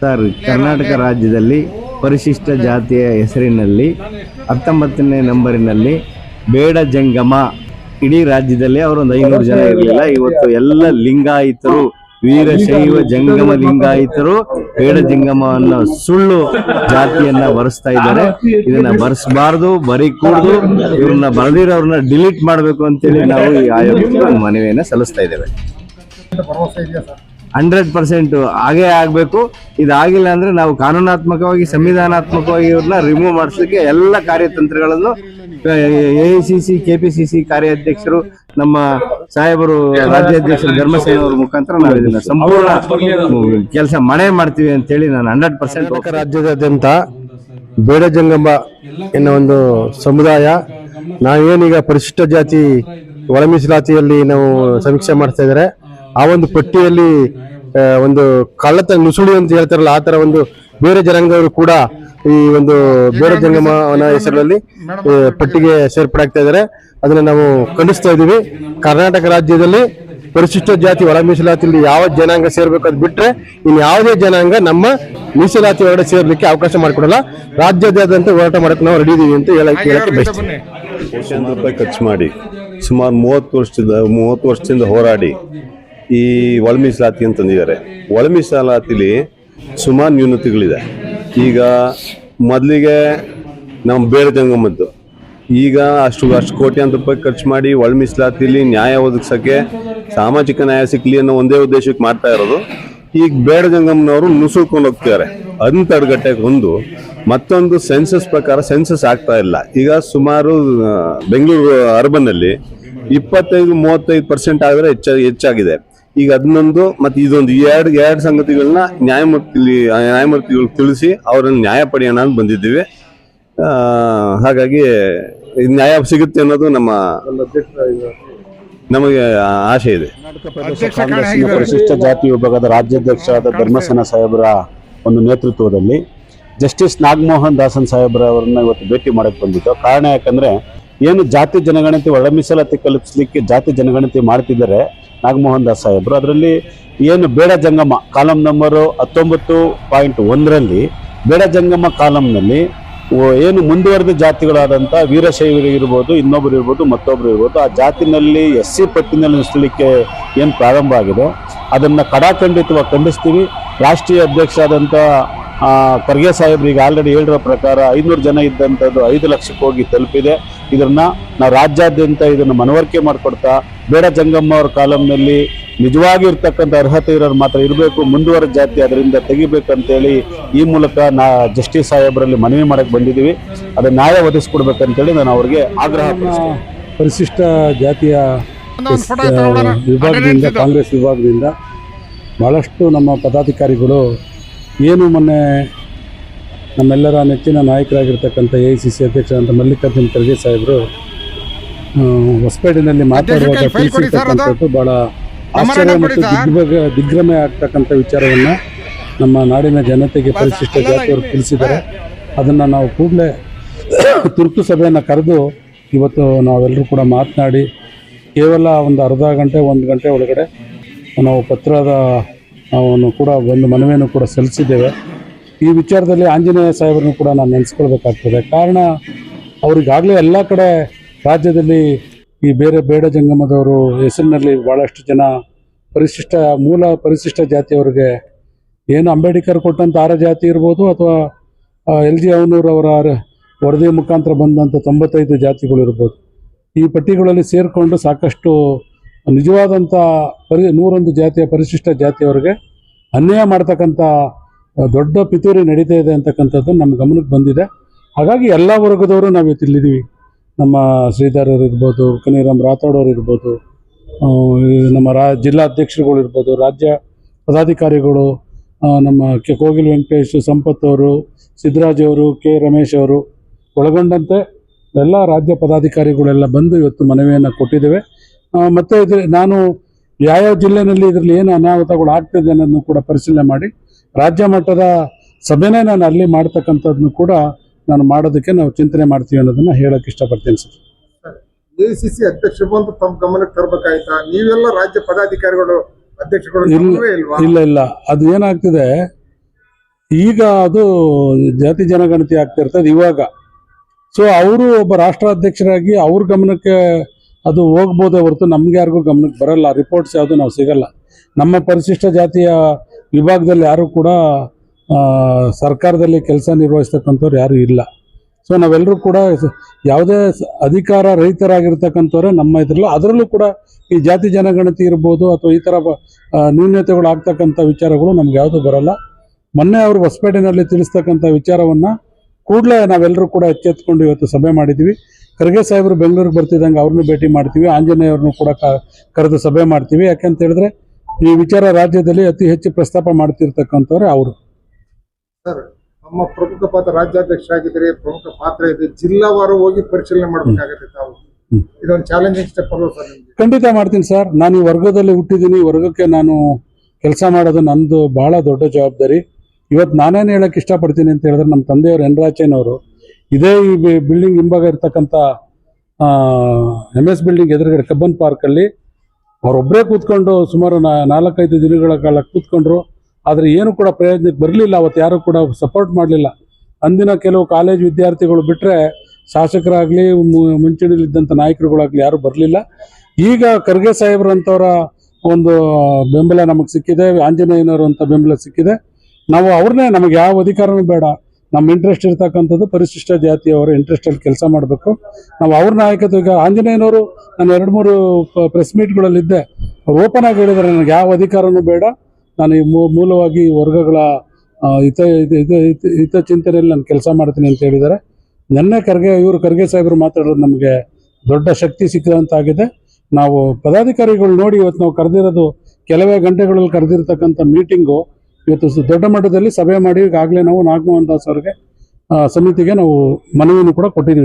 Sir, Karnataka ರಾಜ್ಯದಲ್ಲಿ ಪರಿಶಿಷ್ಟ ಜಾತಿಯ ಹೆಸರಿನಲ್ಲಿ, ಹತ್ತೊಂಬತ್ತನೇ ನಂಬರಿನಲ್ಲಿ ಬೇಡ ಜಂಗಮ. ಇಡೀ ರಾಜ್ಯದಲ್ಲಿ ಅವರೊಂದು ಐನೂರು ಜನ ಇರಲಿಲ್ಲ. ಇವತ್ತು ಎಲ್ಲ ಲಿಂಗಾಯಿತರು ವೀರಶೈವ ಜಂಗಮ ಲಿಂಗಾಯಿತರು ಬೇಡ ಜಂಗಮ ಅನ್ನೋ ಸುಳ್ಳು ಜಾತಿಯನ್ನ ಬರೆಸ್ತಾ ಇದ್ದಾರೆ. ಇದನ್ನ ಬರೆಸಬಾರ್ದು, ಬರೀ ಕೂಡ್ದು, ಇವ್ರನ್ನ ಬರೆದಿರೋರನ್ನ ಡಿಲೀಟ್ ಮಾಡಬೇಕು ಅಂತೇಳಿ ನಾವು ಈ ಆಯೋಗಕ್ಕೆ ಮನವಿಯನ್ನ ಸಲ್ಲಿಸ್ತಾ ಇದ್ದೇವೆ. ಹಂಡ್ರೆಡ್ ಪರ್ಸೆಂಟ್ ಹಾಗೇ ಆಗಬೇಕು. ಇದಾಗಿಲ್ಲ ಅಂದ್ರೆ ನಾವು ಕಾನೂನಾತ್ಮಕವಾಗಿ ಸಂವಿಧಾನಾತ್ಮಕವಾಗಿ ಇವ್ರನ್ನ ರಿಮೂವ್ ಮಾಡಿಸ್ಲಿಕ್ಕೆ ಎಲ್ಲ ಕಾರ್ಯತಂತ್ರಗಳನ್ನು, A C C, K, P, C C ಕಾರ್ಯಾಧ್ಯಕ್ಷರು, ನಮ್ಮ ಸಾಹೇಬರು, ರಾಜ್ಯಾಧ್ಯಕ್ಷರು, ಧರ್ಮಸೇನ ಅವರ ಮುಖಾಂತರ ನಾವು ಇದನ್ನ ಸಂಪೂರ್ಣ ಕೆಲಸ ಮನೆ ಮಾಡ್ತೀವಿ ಅಂತೇಳಿ ನಾನು ಹಂಡ್ರೆಡ್ ಪರ್ಸೆಂಟ್ ರಾಜ್ಯದಾದ್ಯಂತ ಬೇಡ ಜಂಗಮ್ಮ ಎನ್ನುವ ಒಂದು ಸಮುದಾಯ. ನಾವೇನೀಗ ಪರಿಶಿಷ್ಟ ಜಾತಿ ಒಳ ಮೀಸಲಾತಿಯಲ್ಲಿ ನಾವು ಸಮೀಕ್ಷೆ ಮಾಡ್ತಾ ಇದ್ದಾರೆ. ಆ ಒಂದು ಪಟ್ಟಿಯಲ್ಲಿ ಒಂದು ಕಳ್ಳತ ನುಸುಳಿ ಅಂತ ಹೇಳ್ತಾರಲ್ಲ ಆ ತರ ಒಂದು ಬೇರೆ ಜನಾಂಗವರು ಕೂಡ ಈ ಒಂದು ಬೇರೆ ಜಂಗಮನ ಹೆಸರಲ್ಲಿ ಪಟ್ಟಿಗೆ ಸೇರ್ಪಡಾಗ್ತಾ ಇದ್ದಾರೆ. ಅದನ್ನ ನಾವು ಖಂಡಿಸ್ತಾ ಇದ್ದೀವಿ. ಕರ್ನಾಟಕ ರಾಜ್ಯದಲ್ಲಿ ಪರಿಶಿಷ್ಟ ಜಾತಿ ಒಳ ಮೀಸಲಾತಿಯಲ್ಲಿ ಯಾವ ಜನಾಂಗ ಸೇರ್ಬೇಕು ಅದು ಬಿಟ್ರೆ ಇನ್ನು ಯಾವುದೇ ಜನಾಂಗ ನಮ್ಮ ಮೀಸಲಾತಿ ಒಳಗಡೆ ಸೇರ್ಲಿಕ್ಕೆ ಅವಕಾಶ ಮಾಡಿಕೊಡಲ್ಲ. ರಾಜ್ಯಾದ್ಯಂತ ಹೋರಾಟ ಮಾಡಕ್ಕೆ ನಾವು ರೆಡಿ ಇದೀವಿ ಅಂತ ಹೇಳೋಕೆ ಹೇಳಕ್ಕೆ ಬೆಸ್ಟ್ ರೂಪಾಯಿ ಖರ್ಚು ಮಾಡಿ. ಸುಮಾರು ಮೂವತ್ತು ವರ್ಷದಿಂದ ಮೂವತ್ತು ವರ್ಷದಿಂದ ಹೋರಾಡಿ. ಈ ಒಳ ಮೀಸಲಾತಿ ಅಂತ ತಂದಿದ್ದಾರೆ. ಸುಮಾರು ನ್ಯೂನತೆಗಳಿದೆ. ಈಗ ಮೊದಲಿಗೆ ನಮ್ಮ ಬೇಡ ಜಂಗಮದ್ದು. ಈಗ ಅಷ್ಟು ಅಷ್ಟು ಕೋಟ್ಯಾಂತರ ರೂಪಾಯಿ ಖರ್ಚು ಮಾಡಿ ಒಳ ಮೀಸಲಾತಿಲಿ ನ್ಯಾಯ ಒದಗಿಸೋಕ್ಕೆ ಸಾಮಾಜಿಕ ನ್ಯಾಯ ಸಿಕ್ಕಲಿ ಅನ್ನೋ ಒಂದೇ ಉದ್ದೇಶಕ್ಕೆ ಮಾಡ್ತಾ ಇರೋದು. ಈಗ ಬೇಡ ಜಂಗಮ್ನವರು ನುಸುಳ್ಕೊಂಡು ಹೋಗ್ತಿದ್ದಾರೆ. ಅದನ್ನ ತಡೆಗಟ್ಟಕ್ಕೆ ಒಂದು. ಮತ್ತೊಂದು ಸೆನ್ಸಸ್ ಪ್ರಕಾರ ಸೆನ್ಸಸ್ ಆಗ್ತಾ ಇಲ್ಲ. ಈಗ ಸುಮಾರು ಬೆಂಗಳೂರು ಅರ್ಬನ್ನಲ್ಲಿ ಇಪ್ಪತ್ತೈದು ಮೂವತ್ತೈದು ಪರ್ಸೆಂಟ್ ಆಗಿದ್ರೆ ಹೆಚ್ಚ ಹೆಚ್ಚಾಗಿದೆ. ಈಗ ಅದನ್ನೊಂದು ಮತ್ತೆ ಇದೊಂದು ಎರಡು ಎರಡು ಸಂಗತಿಗಳನ್ನ ನ್ಯಾಯಮೂರ್ತಿ ನ್ಯಾಯಮೂರ್ತಿಗಳು ತಿಳಿಸಿ ಅವರನ್ನು ನ್ಯಾಯ ಪಡೆಯೋಣ ಅಂತ ಬಂದಿದ್ದೀವಿ. ಆ, ಹಾಗಾಗಿ ನ್ಯಾಯ ಸಿಗುತ್ತೆ ಅನ್ನೋದು ನಮ್ಮ ನಮಗೆ ಆಶೆ ಇದೆ. ಕಾಂಗ್ರೆಸ್ನ ಪರಿಶಿಷ್ಟ ಜಾತಿ ವಿಭಾಗದ ರಾಜ್ಯಾಧ್ಯಕ್ಷರಾದ ಧರ್ಮಸೇನ ಸಾಹೇಬರ ಒಂದು ನೇತೃತ್ವದಲ್ಲಿ ಜಸ್ಟಿಸ್ ನಾಗಮೋಹನ್ ದಾಸನ್ ಸಾಹೇಬ್ರವರನ್ನ ಇವತ್ತು ಭೇಟಿ ಮಾಡಕ್ಕೆ ಬಂದಿತ್ತು. ಕಾರಣ ಯಾಕಂದ್ರೆ ಏನು ಜಾತಿ ಜನಗಣತಿ ಒಳ ಮೀಸಲಾತಿ ಕಲ್ಪಿಸಲಿಕ್ಕೆ ಜಾತಿ ಜನಗಣತಿ ಮಾಡ್ತಿದ್ದಾರೆ ನಾಗಮೋಹನ್ ದಾಸ್ ಸಾಹೇಬರು. ಅದರಲ್ಲಿ ಏನು ಬೇಡ ಜಂಗಮ ಕಾಲಂ ನಂಬರು ಹತ್ತೊಂಬತ್ತು ಪಾಯಿಂಟ್ ಒಂದರಲ್ಲಿ ಬೇಡ ಜಂಗಮ ಕಾಲಂನಲ್ಲಿ ಏನು ಮುಂದುವರೆದ ಜಾತಿಗಳಾದಂಥ ವೀರಶೈವರು ಇರ್ಬೋದು ಇನ್ನೊಬ್ಬರು ಇರ್ಬೋದು ಮತ್ತೊಬ್ಬರು ಇರ್ಬೋದು, ಆ ಜಾತಿನಲ್ಲಿ ಎಸ್ ಸಿ ಪಟ್ಟಿನಲ್ಲಿ ನಿಲ್ಲಿಸಲಿಕ್ಕೆ ಏನು ಪ್ರಾರಂಭ ಆಗಿದೆ. ಅದನ್ನು ಕಡಾಖಂಡಿತವಾಗಿ ಖಂಡಿಸ್ತೀವಿ. ರಾಷ್ಟ್ರೀಯ ಅಧ್ಯಕ್ಷ ಆದಂಥ ಖರ್ಗೆ ಸಾಹೇಬ್ರು ಈಗ ಆಲ್ರೆಡಿ ಹೇಳಿರೋ ಪ್ರಕಾರ ಐನೂರು ಜನ ಇದ್ದಂಥದ್ದು ಐದು ಲಕ್ಷಕ್ಕೆ ಹೋಗಿ ತಲುಪಿದೆ. ಇದನ್ನ ನಾವು ರಾಜ್ಯಾದ್ಯಂತ ಇದನ್ನು ಮನವರಿಕೆ ಮಾಡಿಕೊಡ್ತಾ ಬೇಡ ಜಂಗಮ್ಮ ಅವ್ರ ಕಾಲಂನಲ್ಲಿ ನಿಜವಾಗಿ ಇರ್ತಕ್ಕಂಥ ಅರ್ಹತೆ ಇರೋರು ಮಾತ್ರ ಇರಬೇಕು ಮುಂದುವರೆದ ಜಾತಿ ಅದರಿಂದ ತೆಗಿಬೇಕಂತೇಳಿ ಈ ಮೂಲಕ ನಾ ಜಸ್ಟಿಸ್ ಸಾಹೇಬರಲ್ಲಿ ಮನವಿ ಮಾಡಕ್ಕೆ ಬಂದಿದ್ದೀವಿ. ಅದು ನ್ಯಾಯ ಒದಗಿಸ್ಕೊಡ್ಬೇಕಂತೇಳಿ ನಾನು ಅವ್ರಿಗೆ ಆಗ್ರಹ ಪರಿಶಿಷ್ಟ ಜಾತಿಯ ವಿಭಾಗದಿಂದ ಕಾಂಗ್ರೆಸ್ ವಿಭಾಗದಿಂದ ಭಾಳಷ್ಟು ನಮ್ಮ ಪದಾಧಿಕಾರಿಗಳು ಏನು ಮೊನ್ನೆ ನಮ್ಮೆಲ್ಲರ ನೆಚ್ಚಿನ ನಾಯಕರಾಗಿರ್ತಕ್ಕಂಥ ಎ ಐ ಸಿ ಸಿ ಅಧ್ಯಕ್ಷರಾದಂಥ ಮಲ್ಲಿಕಾರ್ಜುನ್ ಖರ್ಗೆ ಸಾಹೇಬರು ಹೊಸಪೇಟೆಯಲ್ಲಿ ಹೊಸಪೇಟೆನಲ್ಲಿ ಮಾತಾಡುವಾಗ ತಿಳಿಸಿರ್ತಕ್ಕಂಥದ್ದು ಭಾಳ ಆಶ್ಚರ್ಯ ಮತ್ತು ದಿಗ್ಭಗ ದಿಗ್ಭ್ರಮೆ ಆಗ್ತಕ್ಕಂಥ ವಿಚಾರವನ್ನು ನಮ್ಮ ನಾಡಿನ ಜನತೆಗೆ ಪರಿಶಿಷ್ಟ ಜಾತಿಯವರು ತಿಳಿಸಿದ್ದಾರೆ. ಅದನ್ನು ನಾವು ಕೂಡಲೇ ತುರ್ತು ಸಭೆಯನ್ನು ಕರೆದು ಇವತ್ತು ನಾವೆಲ್ಲರೂ ಕೂಡ ಮಾತನಾಡಿ ಕೇವಲ ಒಂದು ಅರ್ಧ ಗಂಟೆ ಒಂದು ಗಂಟೆ ಒಳಗಡೆ ನಾವು ಪತ್ರದ ಅವನ್ನು ಕೂಡ ಒಂದು ಮನವಿಯನ್ನು ಕೂಡ ಸಲ್ಲಿಸಿದ್ದೇವೆ. ಈ ವಿಚಾರದಲ್ಲಿ ಆಂಜನೇಯ ಸಾಹೇಬರನ್ನು ಕೂಡ ನಾನು ನೆನೆಸ್ಕೊಳ್ಬೇಕಾಗ್ತದೆ. ಕಾರಣ, ಅವರಿಗಾಗಲೇ ಎಲ್ಲ ಕಡೆ ರಾಜ್ಯದಲ್ಲಿ ಈ ಬೇರೆ ಬೇಡ ಜಂಗಮದವರು ಹೆಸರಿನಲ್ಲಿ ಭಾಳಷ್ಟು ಜನ ಪರಿಶಿಷ್ಟ ಮೂಲ ಪರಿಶಿಷ್ಟ ಜಾತಿಯವರಿಗೆ ಏನು ಅಂಬೇಡ್ಕರ್ ಕೊಟ್ಟಂಥ ಆರ ಜಾತಿ ಇರ್ಬೋದು ಅಥವಾ ಎಲ್ ಜಿ ಅವರ ವರದಿ ಮುಖಾಂತರ ಬಂದಂಥ ತೊಂಬತ್ತೈದು ಜಾತಿಗಳು ಇರ್ಬೋದು. ಈ ಪಟ್ಟಿಗಳಲ್ಲಿ ಸೇರಿಕೊಂಡು ಸಾಕಷ್ಟು ನಿಜವಾದಂಥ ಪರಿ ನೂರೊಂದು ಜಾತಿಯ ಪರಿಶಿಷ್ಟ ಜಾತಿಯವರಿಗೆ ಅನ್ಯಾಯ ಮಾಡ್ತಕ್ಕಂಥ ದೊಡ್ಡ ಪಿತೂರಿ ನಡೀತಾ ಇದೆ ಅಂತಕ್ಕಂಥದ್ದು ನಮ್ಮ ಗಮನಕ್ಕೆ ಬಂದಿದೆ. ಹಾಗಾಗಿ ಎಲ್ಲ ವರ್ಗದವರು ನಾವು ಇವತ್ತು ಇಲ್ಲಿದ್ದೀವಿ. ನಮ್ಮ ಶ್ರೀಧರ್ ಅವರು ಇರ್ಬೋದು, ಕನಿರಾಮ್ ರಾಥೋಡ್ ಅವರು ಇರ್ಬೋದು ನಮ್ಮ ರಾ ಜಿಲ್ಲಾಧ್ಯಕ್ಷರುಗಳು ಇರ್ಬೋದು, ರಾಜ್ಯ ಪದಾಧಿಕಾರಿಗಳು ನಮ್ಮ ಕೆ, ಕೋಗಿಲ್ ವೆಂಕಟೇಶ್, ಸಂಪತ್ ಅವರು ಸಿದ್ದರಾಜ್ ಅವರು, ಕೆ ರಮೇಶ್ ಅವರು ಒಳಗೊಂಡಂತೆ ಎಲ್ಲ ರಾಜ್ಯ ಪದಾಧಿಕಾರಿಗಳೆಲ್ಲ ಬಂದು ಇವತ್ತು ಮನವಿಯನ್ನು ಕೊಟ್ಟಿದ್ದೇವೆ. ಮತ್ತೆ ಇದ್ರ ನಾನು ಯಾವ್ಯಾವ ಜಿಲ್ಲೆನಲ್ಲಿ ಇದರಲ್ಲಿ ಏನು ಅನಾಹುತಗಳು ಆಗ್ತಿದೆ ಅನ್ನೋದನ್ನು ಕೂಡ ಪರಿಶೀಲನೆ ಮಾಡಿ ರಾಜ್ಯ ಮಟ್ಟದ ಸಭೆನೇ ನಾನು ಅಲ್ಲಿ ಮಾಡ್ತಕ್ಕಂಥದ್ನು ಕೂಡ ನಾನು ಮಾಡೋದಕ್ಕೆ ನಾವು ಚಿಂತನೆ ಮಾಡ್ತೀವಿ ಅನ್ನೋದನ್ನ ಹೇಳಕ್ ಇಷ್ಟಪಡ್ತೀನಿ ಸರ್. ಎಸಿಸಿ ಅಧ್ಯಕ್ಷ ಬಂದು ತಮ್ಮ ಗಮನಕ್ಕೆ ತರಬೇಕಾಯ್ತಾ? ನೀವೆಲ್ಲ ರಾಜ್ಯ ಪದಾಧಿಕಾರಿಗಳು ಅಧ್ಯಕ್ಷಗಳು ಇಲ್ಲ ಗಮನವೇ ಇಲ್ವಾ? ಇಲ್ಲ ಇಲ್ಲ. ಅದು ಏನಾಗ್ತಿದೆ ಈಗ ಅದು ಜಾತಿ ಜನಗಣತಿ ಆಗ್ತಿರ್ತದೆ ಇವಾಗ. ಸೊ ಅವರು ಒಬ್ಬ ರಾಷ್ಟ್ರಾಧ್ಯಕ್ಷರಾಗಿ ಅವ್ರ ಗಮನಕ್ಕೆ ಅದು ಹೋಗ್ಬೋದೇ ಹೊರತು ನಮ್ಗೆ ಯಾರಿಗೂ ಗಮನಕ್ಕೆ ಬರಲ್ಲ. ರಿಪೋರ್ಟ್ಸ್ ಯಾವುದು ನಾವು ಸಿಗಲ್ಲ. ನಮ್ಮ ಪರಿಶಿಷ್ಟ ಜಾತಿಯ ವಿಭಾಗದಲ್ಲಿ ಯಾರು ಕೂಡ ಸರ್ಕಾರದಲ್ಲಿ ಕೆಲಸ ನಿರ್ವಹಿಸ್ತಕ್ಕಂಥವ್ರು ಯಾರು ಇಲ್ಲ. ಸೊ ನಾವೆಲ್ಲರೂ ಕೂಡ ಯಾವುದೇ ಅಧಿಕಾರ ರಹಿತರಾಗಿರ್ತಕ್ಕಂಥವ್ರೆ ನಮ್ಮ ಇದ್ರಲ್ಲ, ಅದರಲ್ಲೂ ಕೂಡ ಈ ಜಾತಿ ಜನಗಣತಿ ಇರ್ಬೋದು ಅಥವಾ ಈ ಥರ ನ್ಯೂನ್ಯತೆಗಳು ಆಗ್ತಕ್ಕಂಥ ವಿಚಾರಗಳು ನಮ್ಗೆ ಯಾವುದು ಬರಲ್ಲ. ಮೊನ್ನೆ ಅವರು ಹೊಸಪೇಟೆನಲ್ಲಿ ತಿಳಿಸ್ತಕ್ಕಂಥ ವಿಚಾರವನ್ನು ಕೂಡಲೇ ನಾವೆಲ್ಲರೂ ಕೂಡ ಎಚ್ಚೆತ್ಕೊಂಡು ಇವತ್ತು ಸಭೆ ಮಾಡಿದ್ದೀವಿ. ಖರ್ಗೆ ಸಾಹೇಬರು ಬೆಂಗಳೂರಿಗೆ ಬರ್ತಿದ್ದಂಗೆ ಅವ್ರನ್ನೂ ಭೇಟಿ ಮಾಡ್ತೀವಿ ಆಂಜನೇಯ ಅವ್ರನ್ನೂ ಕೂಡ ಕರೆದು ಸಭೆ ಮಾಡ್ತೀವಿ. ಯಾಕೆಂತ ಹೇಳಿದ್ರೆ ಈ ವಿಚಾರ ರಾಜ್ಯದಲ್ಲಿ ಅತಿ ಹೆಚ್ಚು ಪ್ರಸ್ತಾಪ ಮಾಡ್ತಿರ್ತಕ್ಕಂಥವ್ರೆ ಅವರು. ಸರ್ ನಮ್ಮ ಪ್ರಮುಖ ಪಾತ್ರ ರಾಜ್ಯಾಧ್ಯಕ್ಷರಾಗಿದ್ದಾರೆ ಪ್ರಮುಖ ಪಾತ್ರ ಇದೆ. ಜಿಲ್ಲಾವಾರು ಹೋಗಿ ಪರಿಶೀಲನೆ ಮಾಡಬೇಕಾಗುತ್ತೆ ತಾವು. ಇದೊಂದು ಚಾಲೆಂಜಿಂಗ್ ಸ್ಟೆಪ್ ಅಲ್ವಾ ಸರ್ ಖಂಡಿತ ಮಾಡ್ತೀನಿ ಸರ್. ನಾನು ಈ ವರ್ಗದಲ್ಲಿ ಹುಟ್ಟಿದ್ದೀನಿ. ಈ ವರ್ಗಕ್ಕೆ ನಾನು ಕೆಲಸ ಮಾಡೋದು ನಂದು ಬಹಳ ದೊಡ್ಡ ಜವಾಬ್ದಾರಿ. ಇವತ್ತು ನಾನೇನು ಹೇಳಕ್ಕೆ ಇಷ್ಟಪಡ್ತೀನಿ ಅಂತ ಹೇಳಿದ್ರೆ ನಮ್ಮ ತಂದೆಯವರು ಎನ್ ರಾಚಯ್ಯನವರು ಇದೇ ಈ ಬಿಲ್ಡಿಂಗ್ ಹಿಂಭಾಗ ಇರ್ತಕ್ಕಂಥ ಎಂ ಎಸ್ ಬಿಲ್ಡಿಂಗ್ ಎದುರುಗಡೆ ಕಬ್ಬನ್ ಪಾರ್ಕಲ್ಲಿ ಅವರೊಬ್ಬರೇ ಕೂತ್ಕೊಂಡು ಸುಮಾರು ನಾಲ್ಕೈದು ದಿನಗಳ ಕಾಲ ಕೂತ್ಕೊಂಡ್ರು. ಆದರೆ ಏನು ಕೂಡ ಪ್ರಯೋಜನಕ್ಕೆ ಬರಲಿಲ್ಲ, ಅವತ್ತು ಯಾರು ಕೂಡ ಸಪೋರ್ಟ್ ಮಾಡಲಿಲ್ಲ. ಅಂದಿನ ಕೆಲವು ಕಾಲೇಜ್ ವಿದ್ಯಾರ್ಥಿಗಳು ಬಿಟ್ಟರೆ ಶಾಸಕರಾಗಲಿ ಮುಂಚೂಣಿಲಿದ್ದಂಥ ನಾಯಕರುಗಳಾಗಲಿ ಯಾರು ಬರಲಿಲ್ಲ. ಈಗ ಖರ್ಗೆ ಸಾಹೇಬ್ರಂಥವರ ಒಂದು ಬೆಂಬಲ ನಮಗೆ ಸಿಕ್ಕಿದೆ, ಆಂಜನೇಯನವರು ಅಂತ ಬೆಂಬಲ ಸಿಕ್ಕಿದೆ. ನಾವು ಅವ್ರನ್ನೇ, ನಮಗೆ ಯಾವ ಅಧಿಕಾರನೂ ಬೇಡ. ನಮ್ಮ ಇಂಟ್ರೆಸ್ಟ್ ಇರ್ತಕ್ಕಂಥದ್ದು ಪರಿಶಿಷ್ಟ ಜಾತಿಯವರ ಇಂಟ್ರೆಸ್ಟಲ್ಲಿ ಕೆಲಸ ಮಾಡಬೇಕು. ನಾವು ಅವ್ರ ನಾಯಕತ್ವ, ಈಗ ಆಂಜನೇಯನವರು ನಾನು ಎರಡು ಮೂರು ಪ್ರೆಸ್ ಮೀಟ್ಗಳಲ್ಲಿದ್ದೆ ಅವ್ರು ಓಪನ್ ಆಗಿ ಹೇಳಿದ್ದಾರೆ, ನನಗೆ ಯಾವ ಅಧಿಕಾರನೂ ಬೇಡ. ನಾನು ಈ ಮೂಲವಾಗಿ ವರ್ಗಗಳ ಹಿತ, ಹಿತ- ಹಿತಚಿಂತನೆಯಲ್ಲಿ ನಾನು ಕೆಲಸ ಮಾಡ್ತೀನಿ ಅಂತ ಹೇಳಿದ್ದಾರೆ. ನೆನ್ನೆ ಖರ್ಗೆ, ಇವರು ಖರ್ಗೆ ಸಾಹೇಬರು ಮಾತಾಡೋದು ನಮಗೆ ದೊಡ್ಡ ಶಕ್ತಿ ಸಿಕ್ಕಿದಂತಾಗಿದೆ. ನಾವು ಪದಾಧಿಕಾರಿಗಳು ನೋಡಿ ಇವತ್ತು ನಾವು ಕರೆದಿರೋದು, ಕೆಲವೇ ಗಂಟೆಗಳಲ್ಲಿ ಕರೆದಿರ್ತಕ್ಕಂಥ ಮೀಟಿಂಗು ಇವತ್ತು ದೊಡ್ಡ ಮಟ್ಟದಲ್ಲಿ ಸಭೆ ಮಾಡಿ ಈಗಾಗಲೇ ನಾವು ನಾಗಮೋಹನ್ ದಾಸ್ ಅವರಿಗೆ ಸಮಿತಿಗೆ ನಾವು ಮನವಿಯನ್ನು ಕೂಡ ಕೊಟ್ಟಿದ್ದೀವಿ.